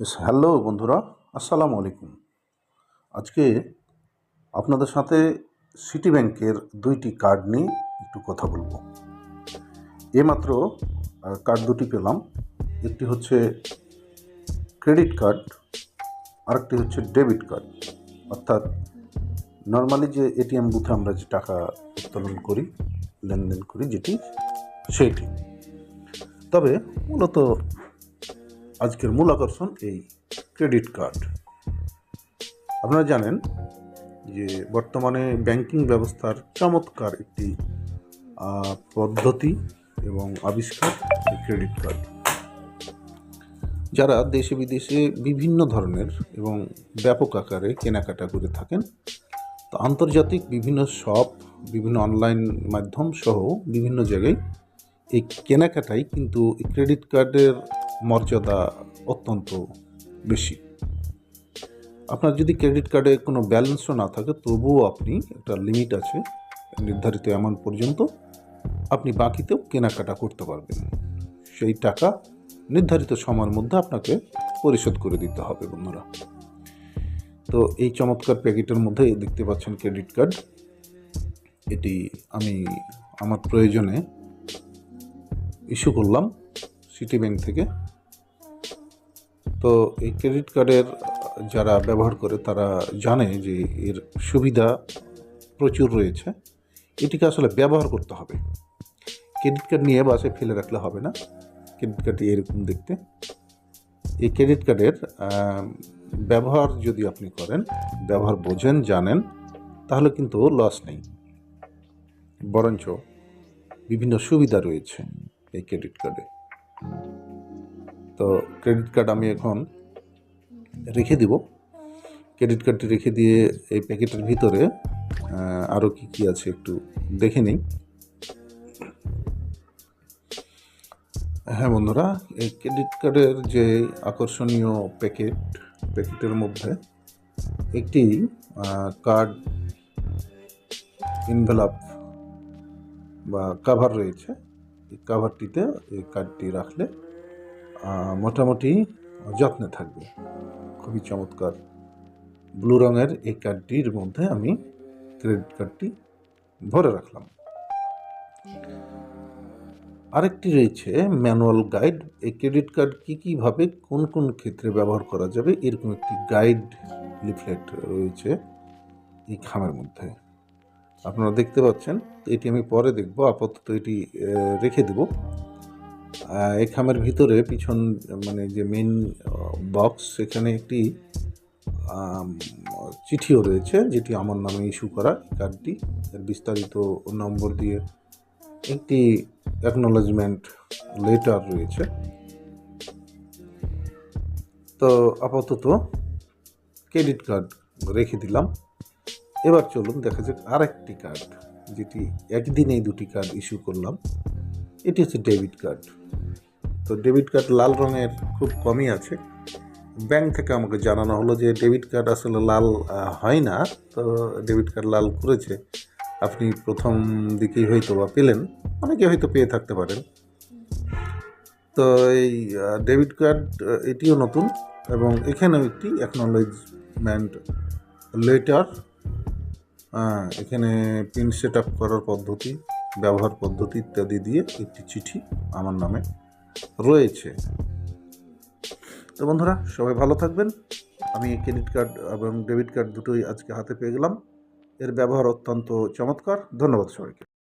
Hello বন্ধুরা। আসসালামু আলাইকুম। আজকে আপনাদের সাথে সিটি ব্যাংকের দুইটি কার্ড নিয়ে একটু কথা বলব। এইমাত্র কার্ড দুটি পেলাম। একটি হচ্ছে ক্রেডিট কার্ড আরেকটি হচ্ছে ডেবিট কার্ড অর্থাৎ নর্মালি যে এটিএম বুথে আমরা যে টাকা উত্তোলন করি, লেনদেন করি, যেটি সেইটি তবে মূলত আজকের মূল আকর্ষণ এই ক্রেডিট কার্ড। আপনারা জানেন যে বর্তমানে ব্যাংকিং ব্যবস্থার চমৎকার একটি পদ্ধতি এবং আবিষ্কার ক্রেডিট কার্ড। যারা দেশে বিদেশে বিভিন্ন ধরনের এবং ব্যাপক আকারে কেনাকাটা করে থাকেন, তো আন্তর্জাতিক বিভিন্ন শপ, বিভিন্ন অনলাইন মাধ্যম সহ বিভিন্ন জায়গায় এই কেনাকাটাই কিন্তু ক্রেডিট কার্ডের মর্যাদা অত্যন্ত বেশি। আপনার যদি ক্রেডিট কার্ডে কোনো ব্যালেন্সও না থাকে, তবুও আপনি একটা লিমিট আছে, নির্ধারিত অ্যামাউন্ট পর্যন্ত আপনি বাকিতেও কেনাকাটা করতে পারবেন। সেই টাকা নির্ধারিত সময়ের মধ্যে আপনাকে পরিশোধ করে দিতে হবে বন্ধুরা। তো এই চমৎকার প্যাকেটের মধ্যে দেখতে পাচ্ছেন ক্রেডিট কার্ড। এটি আমি আমার প্রয়োজনে ইস্যু করলাম সিটি ব্যাংক থেকে। তো এই ক্রেডিট কার্ডের যারা ব্যবহার করে তারা জানে যে এর সুবিধা প্রচুর রয়েছে। এটিকে আসলে ব্যবহার করতে হবে। ক্রেডিট কার্ড নিয়ে বাসে ফেলে রাখলে হবে না। ক্রেডিট কার্ডটি এরকম দেখতে। এই ক্রেডিট কার্ডের ব্যবহার যদি আপনি করেন, ব্যবহার বোঝেন, জানেন, তাহলে কিন্তু লস নেই। বরঞ্চ বিভিন্ন সুবিধা রয়েছে এই ক্রেডিট কার্ডে তো ক্রেডিট কার্ড আমি এখন রেখে দিব। ক্রেডিট কার্ডটি রেখে দিয়ে এই প্যাকেটের ভিতরে আরও কি কি আছে একটু দেখে নিই। হ্যাঁ বন্ধুরা, এই ক্রেডিট কার্ডের যে আকর্ষণীয় প্যাকেট, প্যাকেটের মধ্যে একটি কার্ড ইনভেলাপ বা কাভার রয়েছে। এই কাভারটিতে এই কার্ডটি রাখলে মোটামুটি যত্নে থাকবে। খুবই চমৎকার ব্লু রঙের এই কার্ডটির মধ্যে আমি ক্রেডিট কার্ডটি ভরে রাখলাম। আরেকটি রয়েছে ম্যানুয়াল গাইড। এই ক্রেডিট কার্ড কী কীভাবে কোন কোন ক্ষেত্রে ব্যবহার করা যাবে এরকম একটি গাইড লিফলেট রয়েছে এই খামের মধ্যে। আপনারা দেখতে পাচ্ছেন, এটি আমি পরে দেখব, আপাতত এটি রেখে দেব। এই খামের ভিতরে পিছন মানে যে মেন বক্স সেখানে একটি চিঠিও রয়েছে, যেটি আমার নামে ইস্যু করা কার্ডটি এর বিস্তারিত নম্বর দিয়ে একটি অ্যাকনোলেজমেন্ট লেটার রয়েছে। তো আপাতত ক্রেডিট কার্ড রেখে দিলাম। এবার চলুন দেখা যাক আরেকটি কার্ড যেটি একদিনেই দুটি কার্ড ইস্যু করলাম। এটি হচ্ছে ডেবিট কার্ড তো ডেবিট কার্ড লাল রঙের খুব কমই আছে। ব্যাংক থেকে আমাকে জানানো হলো যে ডেবিট কার্ড আসলে লাল হয় না। তো ডেবিট কার্ড লাল করেছে। আপনি প্রথম দিকেই হয়তো বা পেলেন। অনেকে হয়তো পেয়ে থাকতে পারেন। তো এই ডেবিট কার্ড এটিও নতুন এবং এখানেও একটি অ্যাকনোলেজমেন্ট লেটার এখানে পিন সেট আপ করার পদ্ধতি, ব্যবহার পদ্ধতি ইত্যাদি দিয়ে একটি চিঠি আমার নামে রয়েছে। তো বন্ধুরা, সবাই ভালো থাকবেন। আমি ক্রেডিট কার্ড এবং ডেবিট কার্ড দুটোই আজকে হাতে পেয়ে গেলাম। এর ব্যবহার অত্যন্ত চমৎকার। ধন্যবাদ সবাইকে।